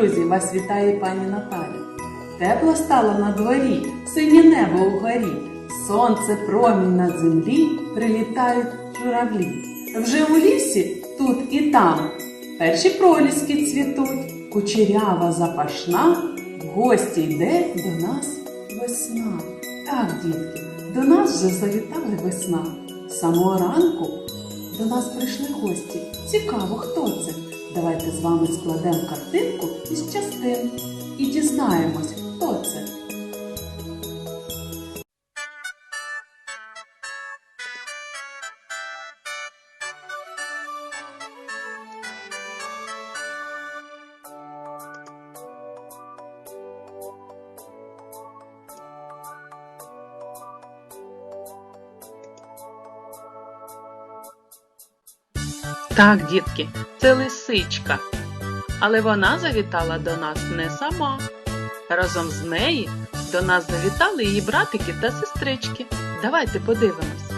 друзі! Вас вітає пані Наталя. Тепло стало на дворі, синє небо угорі, сонце промінь на землі, прилітають журавлі. Вже у лісі тут і там перші проліски цвітуть, кучерява запашна, в гості йде до нас весна. Так, дітки, до нас вже завітала весна. З самого ранку до нас прийшли гості. Цікаво, хто це. Давайте з вами складемо картинку із частин і дізнаємось, хто це. Так, дітки, це лисичка. Але вона завітала до нас не сама. Разом з нею до нас завітали її братики та сестрички. Давайте подивимось.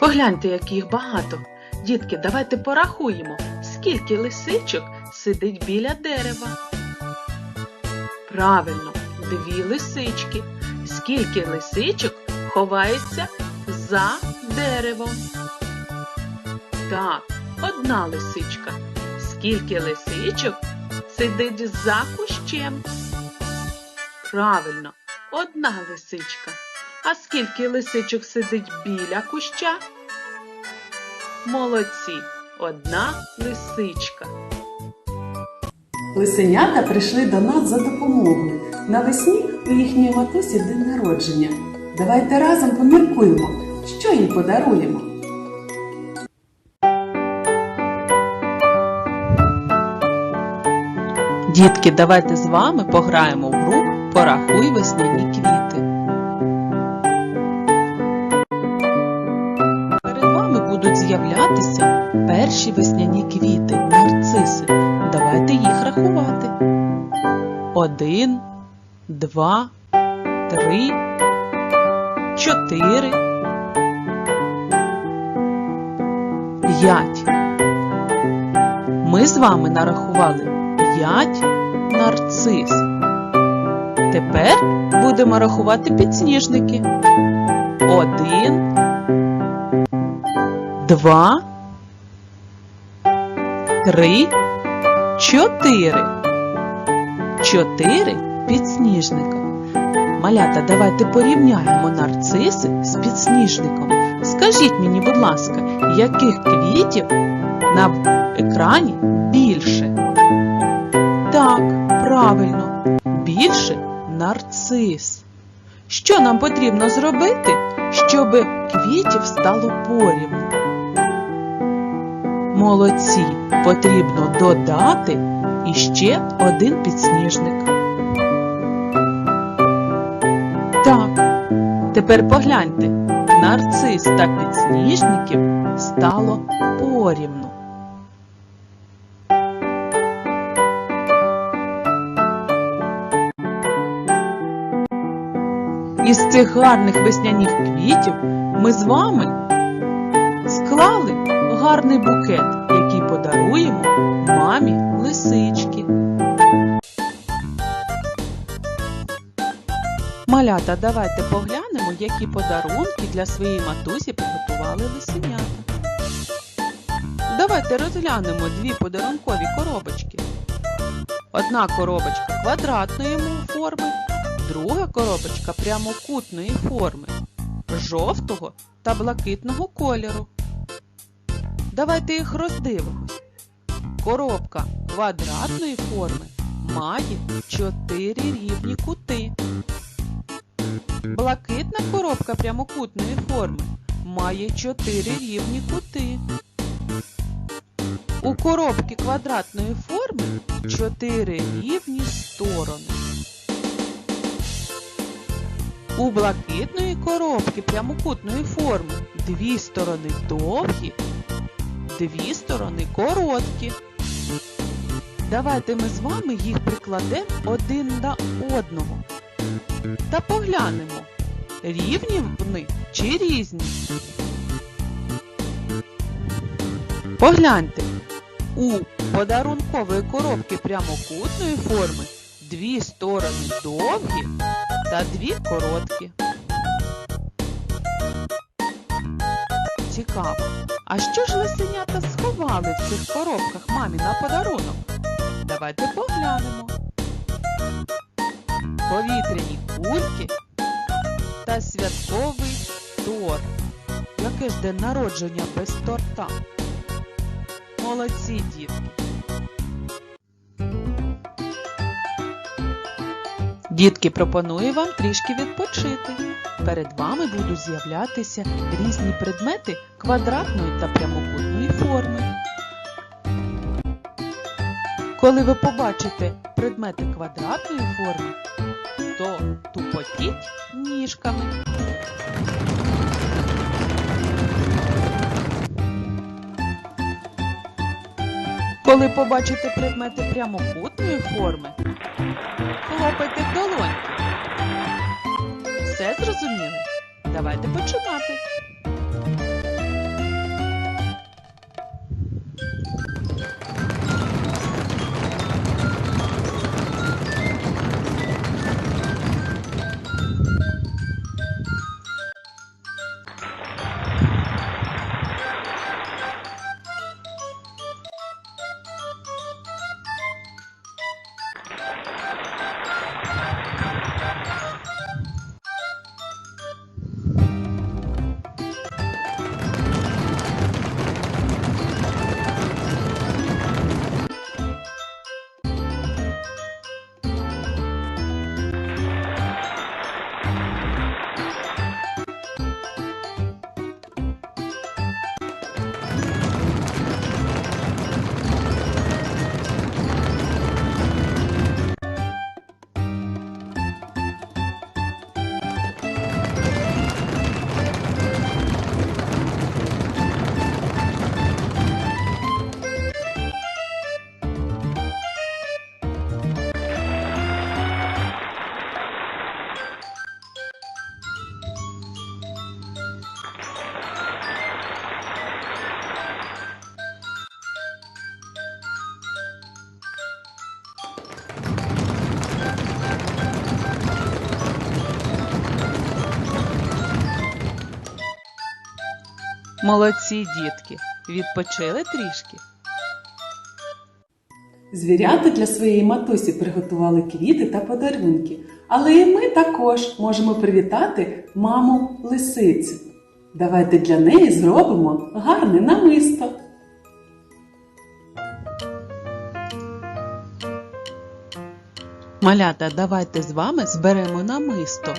Погляньте, як їх багато. Дітки, давайте порахуємо, скільки лисичок сидить біля дерева. Правильно, дві лисички. Скільки лисичок ховається за деревом? Так, одна лисичка. Скільки лисичок сидить за кущем? Правильно, одна лисичка. А скільки лисичок сидить біля куща? Молодці, одна лисичка. Лисенята прийшли до нас за допомогою. Навесні у їхньої матусі день народження. Давайте разом поміркуємо, що їй подаруємо. Дітки, давайте з вами пограємо в гру Порахуй весняні квіти. Перед вами будуть з'являтися перші весняні квіти, Один, два, три, чотири, п'ять. Ми з вами нарахували п'ять нарцис. Тепер будемо рахувати підсніжники. Один, два, три, чотири. Чотири підсніжника. Малята, давайте порівняємо нарциси з підсніжником. Скажіть мені, будь ласка, яких квітів на екрані більше? Так, правильно, більше нарцис. Що нам потрібно зробити, щоб квітів стало порівну? Молодці, потрібно додати іще один підсніжник. Так, тепер погляньте, нарцис та підсніжників стало порівну. Із цих гарних весняних квітів ми з вами склали гарний букет, який подаруємо мамі лисички. Малята, давайте поглянемо, які подарунки для своєї матусі приготували лисенята. Давайте розглянемо дві подарункові коробочки. Одна коробочка квадратної форми, друга коробочка прямокутної форми, жовтого та блакитного кольору. Давайте їх роздивимось. Коробка квадратної форми має 4 рівні кути. Блакитна коробка прямокутної форми має 4 рівні кути. У коробки квадратної форми 4 рівні сторони. У блакитної коробки прямокутної форми дві сторони довгі, дві сторони короткі. Давайте ми з вами їх прикладемо один до одного та поглянемо, Рівні вони чи різні? Погляньте, у подарункової коробки прямокутної форми дві сторони довгі та дві короткі. Цікаво, а що ж лисенята сховали в цих коробках мамі на подарунок? Давайте поглянемо. Повітряні кульки та святковий торт. Яке ж день народження без торта? Молодці, дітки! Дітки, пропоную вам трішки відпочити. Перед вами будуть з'являтися різні предмети квадратної та прямокутної форми. Коли ви побачите предмети квадратної форми, то тупотіть ніжками. Коли побачите предмети прямокутної форми, хлопайте в долоньки. Все зрозуміли? Давайте починати. Молодці, дітки, відпочили трішки. Звірята для своєї матусі приготували квіти та подарунки, але і ми також можемо привітати маму лисицю. Давайте для неї зробимо гарне намисто. Малята, давайте з вами зберемо намисто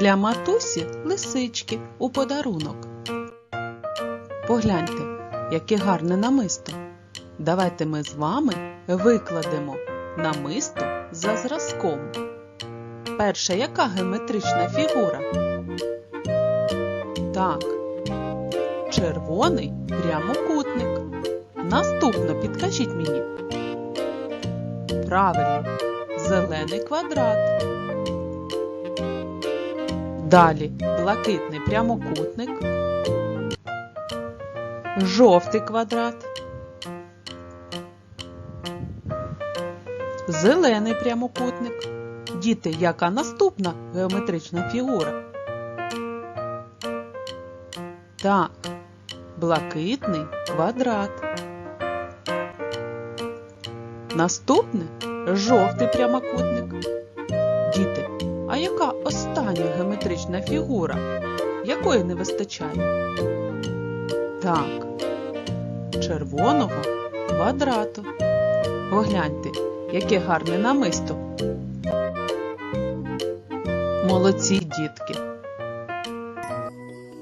для матусі лисички у подарунок. Погляньте, яке гарне намисто. Давайте ми з вами викладемо намисто за зразком. Перша яка геометрична фігура? Так, червоний прямокутник. Наступно підкажіть мені. Правильно, зелений квадрат. Далі блакитний прямокутник, жовтий квадрат, зелений прямокутник. Діти, яка наступна геометрична фігура? Так, блакитний квадрат. Наступне жовтий прямокутник. Діти, а яка остання геометрична фігура? Якої не вистачає? Так, червоного квадрату. Погляньте, яке гарне намисто. Молодці, дітки.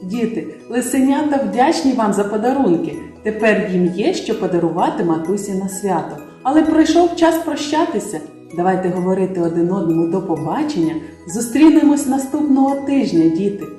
Діти, лисенята вдячні вам за подарунки. Тепер їм є що подарувати матусі на свято. Але пройшов час прощатися. Давайте говорити один одному до побачення. Зустрінемось наступного тижня, діти.